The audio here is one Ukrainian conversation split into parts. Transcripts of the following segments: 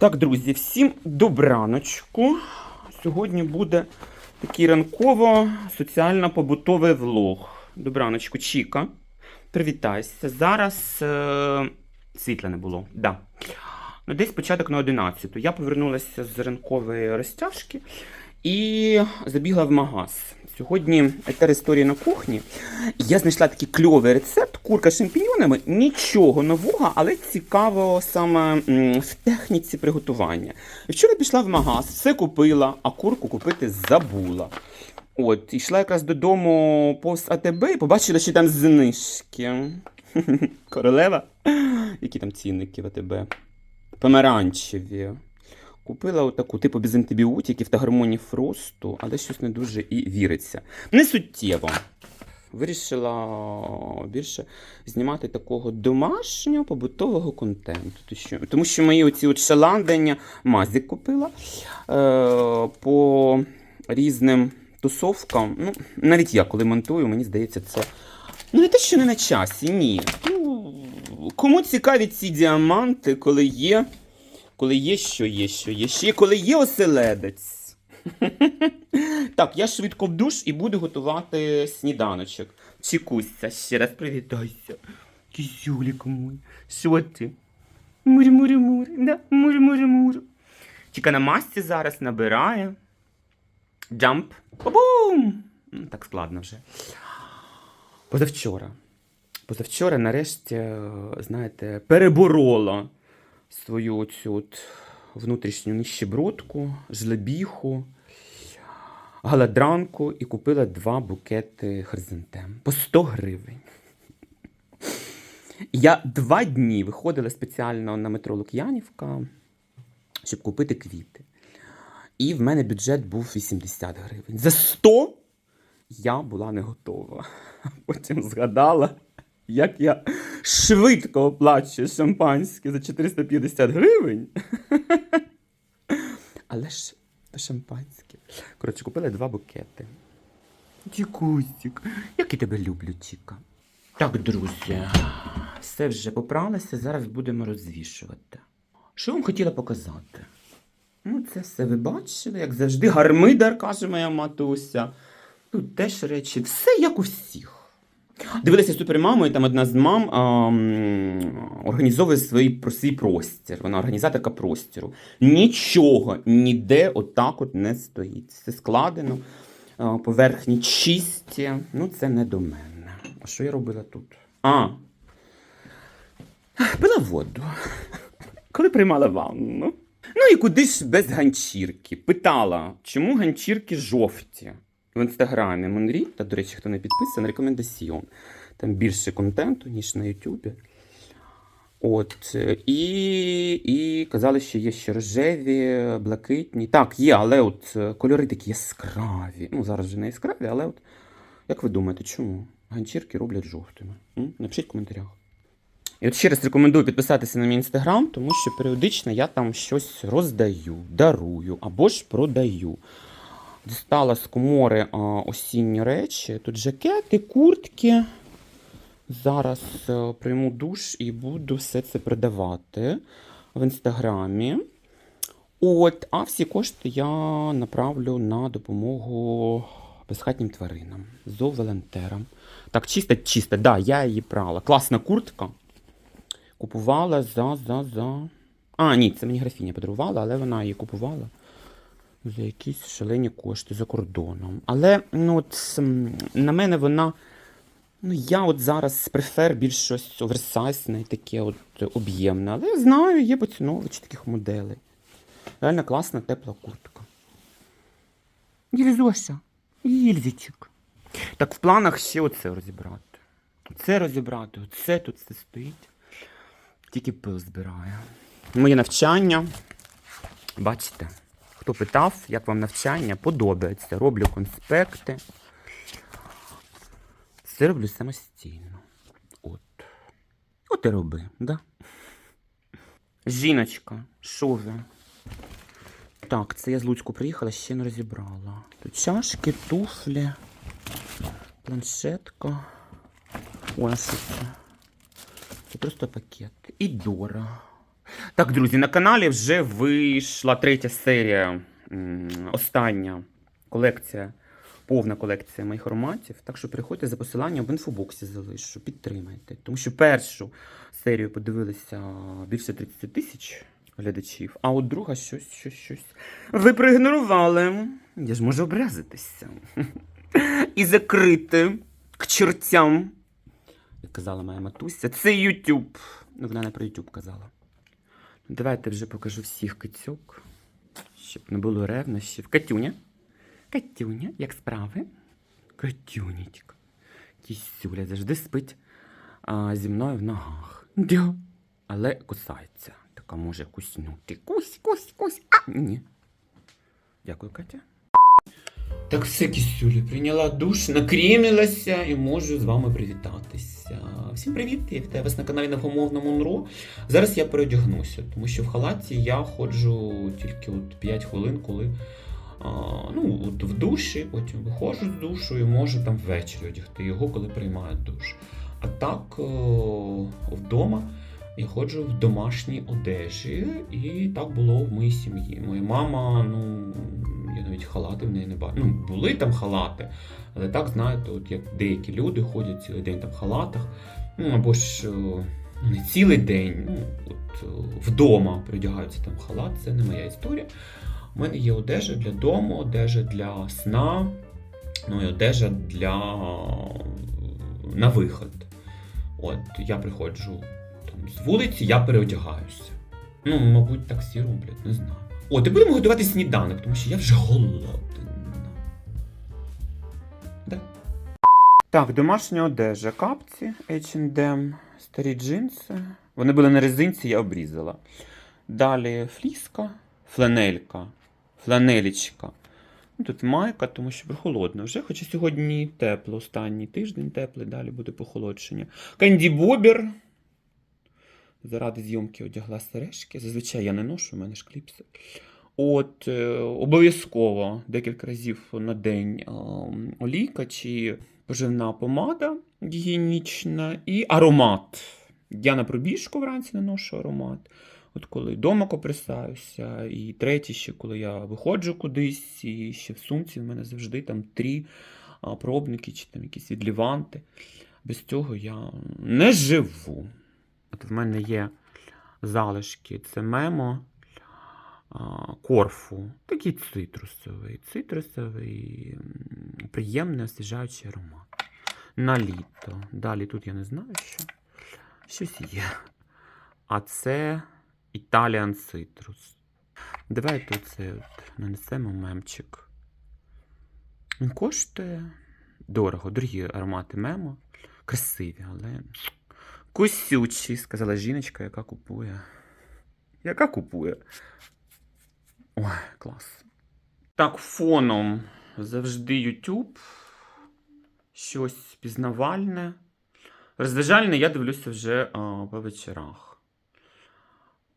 Так, друзі, всім добраночку. Сьогодні буде такий ранково-соціально-побутовий влог. Добраночку, Чіка. Привітайся. Зараз е- світла не було. Да. Ну, десь початок на 11. Я повернулася з ранкової розтяжки і забігла в магаз. Сьогодні етер історії на кухні. Я знайшла такий кльовий рецепт курка з шампіньонами. Нічого нового, але цікаво саме в техніці приготування. Вчора пішла в магаз, все купила, а курку купити забула. От, йшла якраз додому повз АТБ і побачила, що там знижки. Королева. Які там цінники в АТБ? Помаранчеві. Купила отаку, типу без антибіотиків та гормонів росту, але щось не дуже і віриться. Не суттєво. Вирішила більше знімати такого домашнього побутового контенту. Тому що, мої оці от шаландання мазик купила е, по різним тусовкам. Ну, навіть я, коли монтую, мені здається, це. Ну, не те, що не на часі, ні. Ну, кому цікаві ці діаманти, коли є коли є, що є, що є, ще коли є оселедець. так, я швидко в душ і буду готувати сніданочок. Чікуся, ще раз привітайся. Кізюлік мой, що ти? Мур-мур-мур, да, мур-мур-мур. Чіка на масці зараз набирає. Джамп. Бум! Ну, Так складно вже. Позавчора. Позавчора, нарешті, знаєте, переборола свою оцю от внутрішню ніщебродку, жлебіху, галадранку і купила два букети хризантем по 100 гривень. Я два дні виходила спеціально на метро Лук'янівка, щоб купити квіти. І в мене бюджет був 80 гривень. За 100 я була не готова. Потім згадала, як я швидко оплачую шампанське за 450 гривень. Але ж шампанське. Коротше, купила два букети. Дікусік, як я тебе люблю, Чіка. Так, друзі, все вже попралося, зараз будемо розвішувати. Що вам хотіла показати? Ну, це все ви бачили, як завжди, гармидар, каже моя матуся. Тут теж речі, все як у всіх. Дивилася супермаму, і там одна з мам а, організовує свій, свій простір. Вона організаторка простіру. Нічого ніде отак от не стоїть. Все складено, а, поверхні чисті. Ну, це не до мене. А що я робила тут? А. Пила воду. Коли приймала ванну. Ну і куди ж без ганчірки? Питала, чому ганчірки жовті? В інстаграмі Монріта, до речі, хто не підписаний, рекомендаціон. Там більше контенту, ніж на Ютубі. От, е, і, і казали, що є ще рожеві, блакитні. Так, є, але от е, кольори такі яскраві. Ну, зараз вже не яскраві, але от як ви думаєте, чому ганчірки роблять жовтими? М? Напишіть в коментарях. І от ще раз рекомендую підписатися на мій інстаграм, тому що періодично я там щось роздаю, дарую або ж продаю. Дістала з комори осінні речі. Тут жакети, куртки. Зараз е, прийму душ і буду все це продавати в інстаграмі. От, а всі кошти я направлю на допомогу безхатнім тваринам, зооволонтерам. Так, чисто, чисто, да, я її прала. Класна куртка. Купувала за, за, за. А, ні, це мені графіня подарувала, але вона її купувала за якісь шалені кошти за кордоном. Але ну, от, на мене вона. Ну, я от зараз префер більш щось оверсайзне і таке от об'ємне. Але я знаю, є поціновувач таких моделей. Реально класна тепла куртка. Єлізоша, Єльзичик. Так в планах ще оце розібрати. Це розібрати, оце тут все стоїть. Тільки пил збираю. Моє навчання. Бачите, хто питав, як вам навчання, подобається. Роблю конспекти. Все роблю самостійно. От. От і роби, да? Жіночка, що ви? Так, це я з Луцьку приїхала, ще не розібрала. Тут чашки, туфлі, планшетка. Ой, а це? Це просто пакет. І Дора. Так, друзі, на каналі вже вийшла третя серія, остання колекція, повна колекція моїх ароматів. Так що приходьте за посиланням в інфобоксі залишу, підтримайте. Тому що першу серію подивилися більше 30 тисяч глядачів, а от друга щось, щось, щось. Ви проігнорували. Я ж можу образитися. І закрити к чертям. Як казала моя матуся, це Ютуб. Ну, вона не про Ютуб казала. Давайте вже покажу всіх кицьок, щоб не було ревнощів. Катюня. Катюня, як справи? Катюнечка. Кісюля завжди спить а, зі мною в ногах. Дя. Але кусається. Така може куснути. Кусь, кусь, кусь. А, ні. Дякую, Катя. Так все, кисюлі, прийняла душ, накрімілася і можу з вами привітатися. Всім привіт! Я вітаю вас на каналі Невгомовна Монро. Зараз я переодягнуся, тому що в халаті я ходжу тільки от 5 хвилин, коли а, ну, от в душі, потім виходжу з душу і можу там ввечері одягти його, коли приймаю душ. А так о, вдома я ходжу в домашній одежі, і так було в моїй сім'ї. Моя мама, ну я навіть халати в неї не бачу. Ну, були там халати, але так, знаєте, от як деякі люди ходять цілий день там в халатах, ну або ж е, не цілий день, ну от е, вдома придягаються там халат, це не моя історія. У мене є одежа для дому, одежа для сна, ну і одежа для на виход. От я приходжу там з вулиці, я переодягаюся. Ну, мабуть, так всі роблять, не знаю. От, і будемо готувати сніданок, тому що я вже голодна. Так, домашня одежа, капці H&M, старі джинси. Вони були на резинці, я обрізала. Далі фліска, фланелька, фланелічка. Ну, Тут майка, тому що прохолодно вже, хоча сьогодні тепло, останній тиждень теплий, далі буде похолодшення. Кенді Бобір. Заради зйомки одягла сережки. Зазвичай я не ношу, у мене ж кліпси. От е, обов'язково декілька разів на день е, олійка чи поживна помада гігієнічна і аромат. Я на пробіжку вранці не ношу аромат. От коли вдома коприсаюся, і третє, ще коли я виходжу кудись, і ще в сумці в мене завжди там три пробники чи там якісь відліванти. Без цього я не живу. От в мене є залишки, це мемо корфу. Такий цитрусовий. Цитрусовий, приємний освіжаючий аромат. На літо. Далі тут я не знаю, що. Щось є. А це Italian Citrus. Давайте оце от нанесемо мемчик. Він коштує дорого, дорогі аромати мемо. Красиві, але кусючі, сказала жіночка, яка купує. Яка купує? Ой, клас. Так, фоном завжди YouTube. Щось пізнавальне. Розважальне я дивлюся вже а, по вечорах.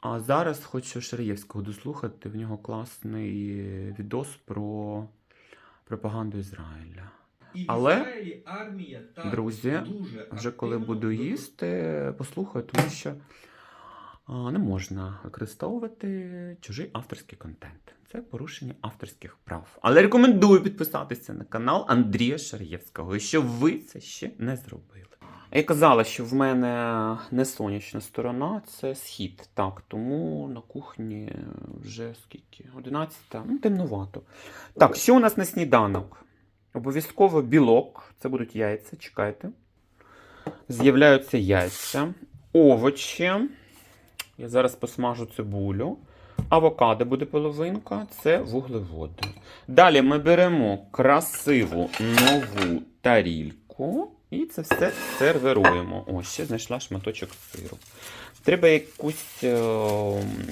А зараз хочу Шараєвського дослухати. В нього класний відос про пропаганду Ізраїля. І Але, армія Друзі, вже коли буду їсти, послухаю, тому що не можна використовувати чужий авторський контент. Це порушення авторських прав. Але рекомендую підписатися на канал Андрія Шар'євського, якщо ви це ще не зробили. Я казала, що в мене не сонячна сторона, це схід. Так, тому на кухні вже скільки? 11, ну темнувато. Так, що у нас на сніданок? Обов'язково білок, це будуть яйця, чекайте. З'являються яйця, овочі. Я зараз посмажу цибулю. Авокадо буде половинка, це вуглеводи. Далі ми беремо красиву нову тарільку і це все сервируємо. О, ще знайшла шматочок сиру. Треба якусь е,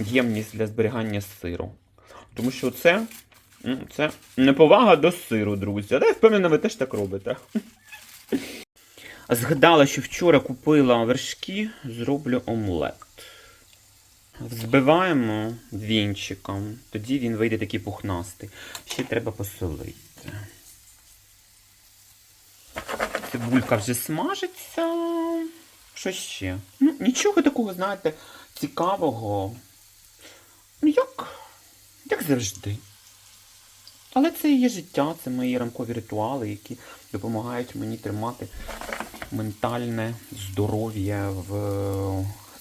ємність для зберігання сиру. Тому що це, це неповага до сиру, друзі. Але я впевнена, ви теж так робите. Згадала, що вчора купила вершки, зроблю омлет. Взбиваємо вінчиком, тоді він вийде такий пухнастий. Ще треба посолити. Цибулька вже смажиться. Що ще? Ну, нічого такого, знаєте, цікавого. Ну, як? Як завжди. Але це і є життя, це мої ранкові ритуали, які допомагають мені тримати ментальне здоров'я в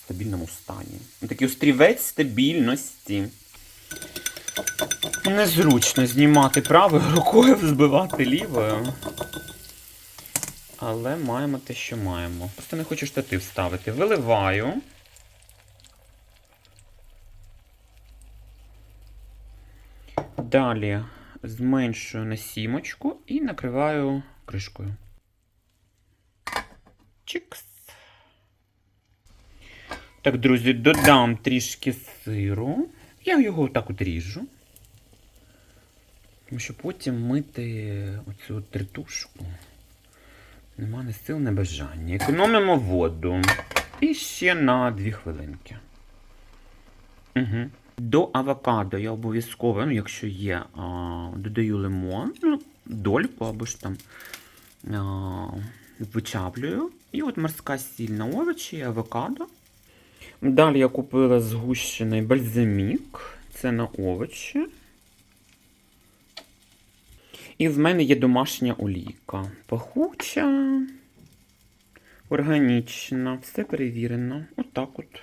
стабільному стані. Такий острівець стабільності. Незручно знімати правою рукою, збивати лівою. Але маємо те, що маємо. Просто не хочу штатив ставити. Виливаю. Далі зменшую на сімочку і накриваю кришкою. Чикс. Так, друзі, додам трішки сиру. Я його так от ріжу. Тому що потім мити оцю тритушку. Нема ні сил, ні бажання. Економимо воду. І ще на 2 хвилинки. Угу. До авокадо я обов'язково, ну, якщо є, а, додаю лимон, ну, дольку або ж там а, вичаплюю. І от морська сіль на овочі авокадо. Далі я купила згущений бальзамік. Це на овочі. І в мене є домашня олійка. Пахуча, органічна, все перевірено. Отак от.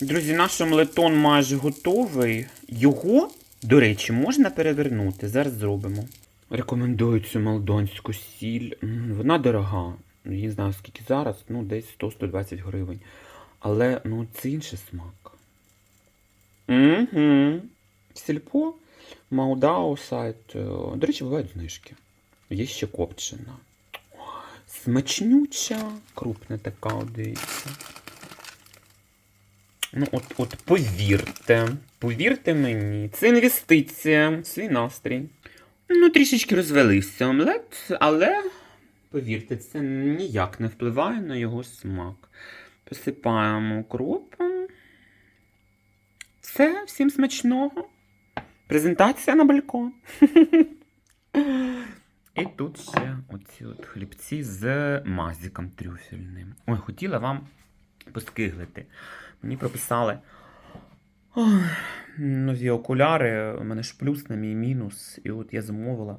Друзі, наш омлетон майже готовий. Його, до речі, можна перевернути. Зараз зробимо. Рекомендую цю молдонську сіль. Вона дорога. Я не знаю, скільки зараз, ну, десь 100-120 гривень. Але ну, це інший смак. Угу. Сільпо, Маудау сайт. е, До речі, бувають знижки. Є ще копчена. Смачнюча, крупна така, дивіться. Ну, от, от повірте, повірте мені, це інвестиція свій настрій. Ну, трішечки розвалився омлет, але повірте, це ніяк не впливає на його смак. Посипаємо укропом. Все, всім смачного. Презентація на балкон. І тут ще оці от хлібці з мазиком трюфельним. Ой, хотіла вам поскиглити. Мені прописали ой, нові окуляри. У мене ж плюс на мій мінус. І от я замовила.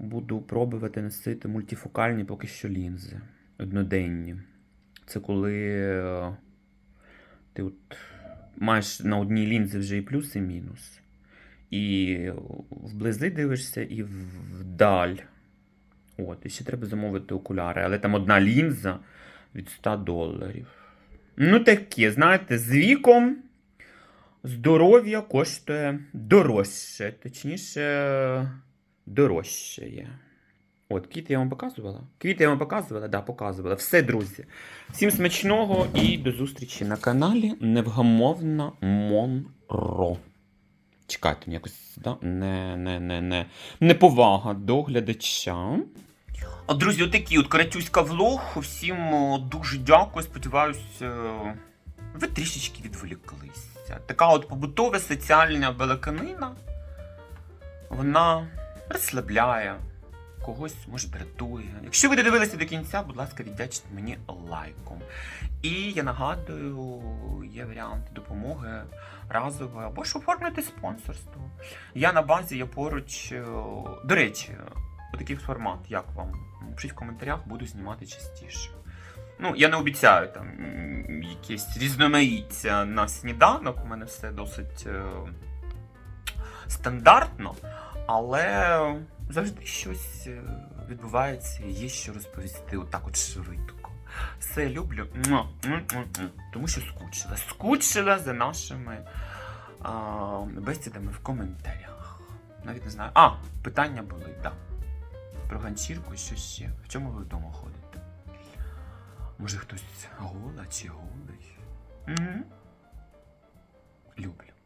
Буду пробувати носити мультифокальні поки що лінзи. Одноденні. Це коли е, ти от маєш на одній лінзі вже і плюс, і мінус. І вблизи дивишся, і вдаль. От, і ще треба замовити окуляри. Але там одна лінза від 100 доларів. Ну, таке, знаєте, з віком здоров'я коштує дорожче. Точніше, дорожчає. От, квіти я вам показувала. Квіти я вам показувала? Да, показувала. Все, друзі. Всім смачного і до зустрічі на каналі Невгамовна Монро. Чекайте, мені якось да? не, не, не, не, неповага до глядача. А, друзі, отакий от каратюська влог. Всім дуже дякую. Сподіваюсь, е, ви трішечки відволіклися. Така от побутова соціальна балаканина. Вона розслабляє, когось може дратує. Якщо ви додивилися до кінця, будь ласка, віддячте мені лайком. І я нагадую, є варіанти допомоги разової або ж оформити спонсорство. Я на базі, я поруч. е, До речі, такий формат, як вам? Пишіть в коментарях, буду знімати частіше. Ну, я не обіцяю там якесь різноманіття на сніданок. У мене все досить е, стандартно, але завжди щось е, відбувається є що розповісти отак от швидко. Все люблю. Тому що скучила. Скучила за нашими а, бесідами в коментарях. Навіть не знаю. А, питання були, так. Да. Про ганчірку що ще. В чому ви вдома ходите? Може хтось гола чи голий? Угу. Люблю.